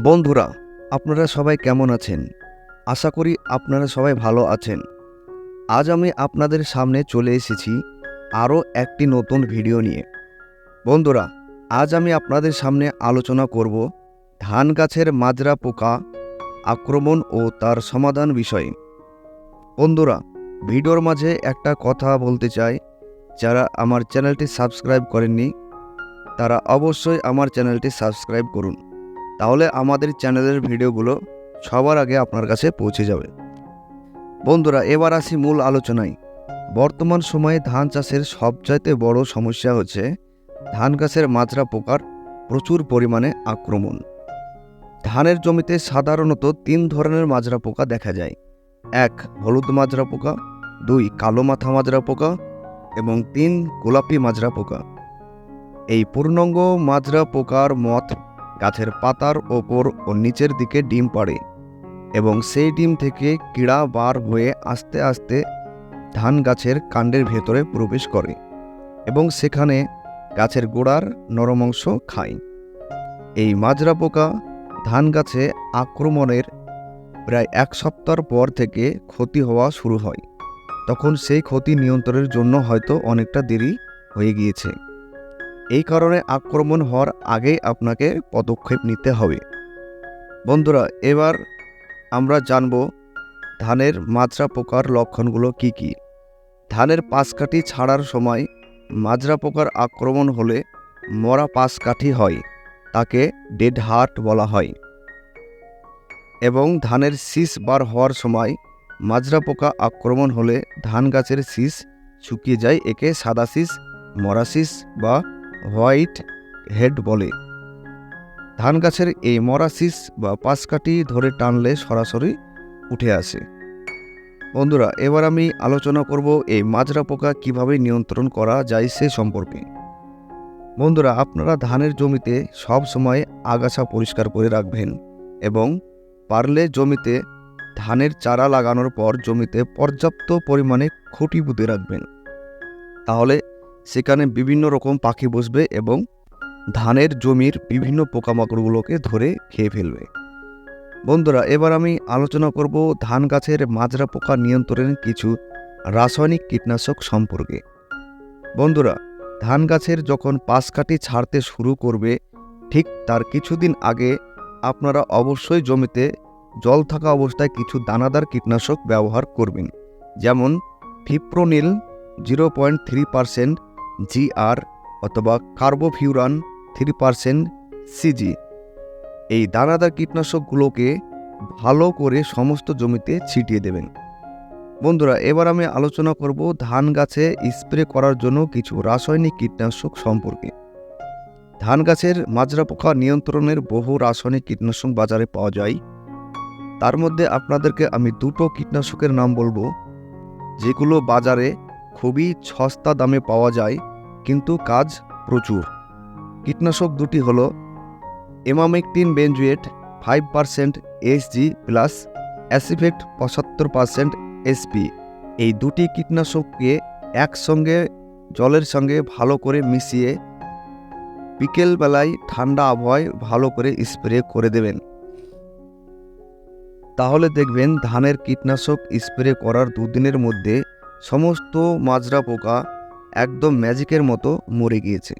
বন্ধুরা, আপনারা সবাই কেমন আছেন? আশা করি আপনারা সবাই ভালো আছেন। আজ আমি আপনাদের সামনে চলে এসেছি আরও একটি নতুন ভিডিও নিয়ে। বন্ধুরা, আজ আমি আপনাদের সামনে আলোচনা করব ধান গাছের মাজরা পোকা, আক্রমণ ও তার সমাধান বিষয়ে। বন্ধুরা, ভিডিওর মাঝে একটা কথা বলতে চাই, যারা আমার চ্যানেলটি সাবস্ক্রাইব করেননি, তারা অবশ্যই আমার চ্যানেলটি সাবস্ক্রাইব করুন। তাহলে আমাদের চ্যানেলের ভিডিওগুলো সবার আগে আপনার কাছে পৌঁছে যাবে। বন্ধুরা, এবার আসি মূল আলোচনায়। বর্তমান সময়ে ধান চাষের সবচাইতে বড় সমস্যা হচ্ছে ধান গাছের মাজরা পোকার প্রচুর পরিমাণে আক্রমণ। ধানের জমিতে সাধারণত তিন ধরনের মাজরা পোকা দেখা যায়। এক, হলুদ মাজরা পোকা, দুই, কালো মাথা মাজরা পোকা এবং তিন, গোলাপি মাজরা পোকা। এই পূর্ণাঙ্গ মাজরা পোকার মত গাছের পাতার ওপর ও নিচের দিকে ডিম পাড়ে এবং সেই ডিম থেকে কীড়া বার হয়ে আস্তে আস্তে ধান গাছের কাণ্ডের ভেতরে প্রবেশ করে এবং সেখানে গাছের গোড়ার নরম অংশ খায়। এই মাজরা পোকা ধান গাছে আক্রমণের প্রায় এক সপ্তাহ পর থেকে ক্ষতি হওয়া শুরু হয়। তখন সেই ক্ষতি নিয়ন্ত্রণের জন্য হয়তো অনেকটা দেরি হয়ে গিয়েছে। এই কারণে আক্রমণ হওয়ার আগেই আপনাকে পদক্ষেপ নিতে হবে। বন্ধুরা, এবার আমরা জানব ধানের মাজরা পোকার লক্ষণগুলো কি কি। ধানের পাশকাঠি ছাড়ার সময় মাজরা পোকার আক্রমণ হলে মরা পাশকাঠি হয়, তাকে ডেড হার্ট বলা হয়। এবং ধানের শীষ বার হওয়ার সময় মাজরা পোকা আক্রমণ হলে ধান গাছের শীষ শুকিয়ে যায়, একে সাদা শীষ, মরা শীষ বা হোয়াইট হেড বলে। ধান গাছের এই মরাসিস বা পাশকাঠি ধরে টানলে সরাসরি উঠে আসে। বন্ধুরা, এবার আমি আলোচনা করব এই মাজরা পোকা কীভাবে নিয়ন্ত্রণ করা যায় সে সম্পর্কে। বন্ধুরা, আপনারা ধানের জমিতে সব সময় আগাছা পরিষ্কার করে রাখবেন এবং পারলে জমিতে ধানের চারা লাগানোর পর জমিতে পর্যাপ্ত পরিমাণে খুঁটি পুঁতে রাখবেন। তাহলে সেখানে বিভিন্ন রকম পাখি বসবে এবং ধানের জমির বিভিন্ন পোকামাকড়গুলোকে ধরে খেয়ে ফেলবে। বন্ধুরা, এবার আমি আলোচনা করব ধান গাছের মাজরা পোকা নিয়ন্ত্রণের কিছু রাসায়নিক কীটনাশক সম্পর্কে। বন্ধুরা, ধান গাছের যখন পাশকাঠি ছাড়তে শুরু করবে, ঠিক তার কিছুদিন আগে আপনারা অবশ্যই জমিতে জল থাকা অবস্থায় কিছু দানাদার কীটনাশক ব্যবহার করবেন। যেমন fipronil zero point three percent GR অথবা কার্বোফিউরান থ্রি পারসেন্ট সিজি এই দানাদার কীটনাশকগুলোকে ভালো করে সমস্ত জমিতে ছিটিয়ে দেবেন। বন্ধুরা, এবার আমি আলোচনা করব ধান গাছে স্প্রে করার জন্য কিছু রাসায়নিক কীটনাশক সম্পর্কে। ধান গাছের মাজরা পোকা নিয়ন্ত্রণের বহু রাসায়নিক কীটনাশক বাজারে পাওয়া যায়। তার মধ্যে আপনাদেরকে আমি দুটো কীটনাশকের নাম বলব, যেগুলো বাজারে খুবই সস্তা দামে পাওয়া যায়, কিন্তু কাজ প্রচুর। কীটনাশক দুটি হল emamectin benzoate five percent SG plus acephate পঁচাত্তর পারসেন্ট এসপি এই দুটি কীটনাশককে একসঙ্গে জলের সঙ্গে ভালো করে মিশিয়ে বিকেলবেলায় ঠান্ডা আবহাওয়ায় ভালো করে স্প্রে করে দেবেন। তাহলে দেখবেন ধানের কীটনাশক স্প্রে করার দুদিনের মধ্যে সমস্ত মাজরা পোকা একদম ম্যাজিকের মতো মরে গিয়েছে।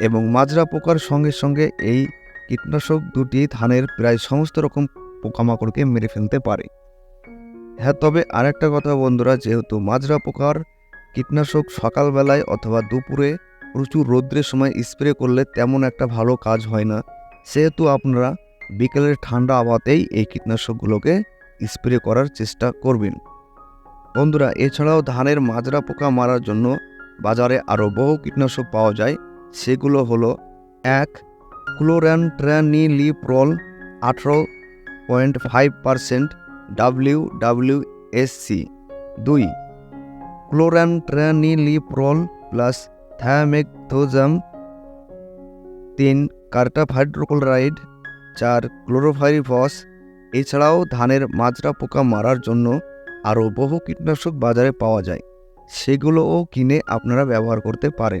এবং মাজরা পোকার সঙ্গে সঙ্গে এই কীটনাশক দুটি ধানের প্রায় সমস্ত রকম পোকামাকড়কে মেরে ফেলতে পারে। হ্যাঁ তবে আরেকটা কথা বন্ধুরা, যেহেতু মাজরা পোকার কীটনাশক সকালবেলায় অথবা দুপুরে প্রচুর রৌদ্রের সময় স্প্রে করলে তেমন একটা ভালো কাজ হয় না। সেহেতু আপনারা বিকেলের ঠান্ডা আবহাওয়াতেই এই কীটনাশকগুলোকে স্প্রে করার চেষ্টা করবেন। বন্ধুরা, এছাড়াও ধানের মাজরা পোকা মারার জন্য বাজারে আরও বহু কীটনাশক পাওয়া যায়। সেগুলো হলো এক ক্লোরান্ট্রানিলিপ্রল আঠারো point five percent W W SC দুই ক্লোরান্ট্রানিলিপ্রল প্লাস থায়ামেকথোজাম তিন, কার্টাফাইড্রোক্লোরাইড। চার, ক্লোরোফাইরিফস। এছাড়াও ধানের মাজরা পোকা মারার জন্য আরও বহু কীটনাশক বাজারে পাওয়া যায়। সেগুলোও কিনে আপনারা ব্যবহার করতে পারেন।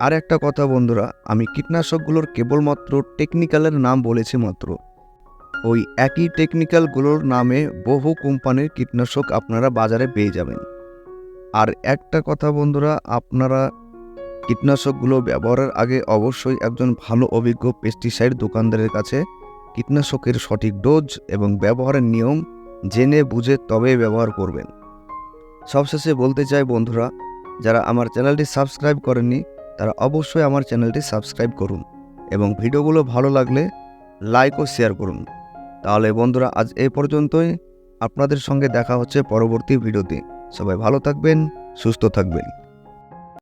আর একটা কথা বন্ধুরা, আমি কীটনাশকগুলোর কেবলমাত্র টেকনিক্যালের নাম বলেছি মাত্র। ওই একই টেকনিক্যালগুলোর নামে বহু কোম্পানির কীটনাশক আপনারা বাজারে পেয়ে যাবেন। আর একটা কথা বন্ধুরা, আপনারা কীটনাশকগুলো ব্যবহারের আগে অবশ্যই একজন ভালো অভিজ্ঞ পেস্টিসাইড দোকানদারের কাছে কীটনাশকের সঠিক ডোজ এবং ব্যবহারের নিয়ম জেনে বুঝে তবেই ব্যবহার করবেন। সবশেষে বলতে চাই বন্ধুরা, যারা আমার চ্যানেলটি সাবস্ক্রাইব করেননি, তারা অবশ্যই আমার চ্যানেলটি সাবস্ক্রাইব করুন এবং ভিডিওগুলো ভালো লাগলে লাইক ও শেয়ার করুন। তাহলে বন্ধুরা, আজ এ পর্যন্তই। আপনাদের সঙ্গে দেখা হচ্ছে পরবর্তী ভিডিওতে। সবাই ভালো থাকবেন, সুস্থ থাকবেন।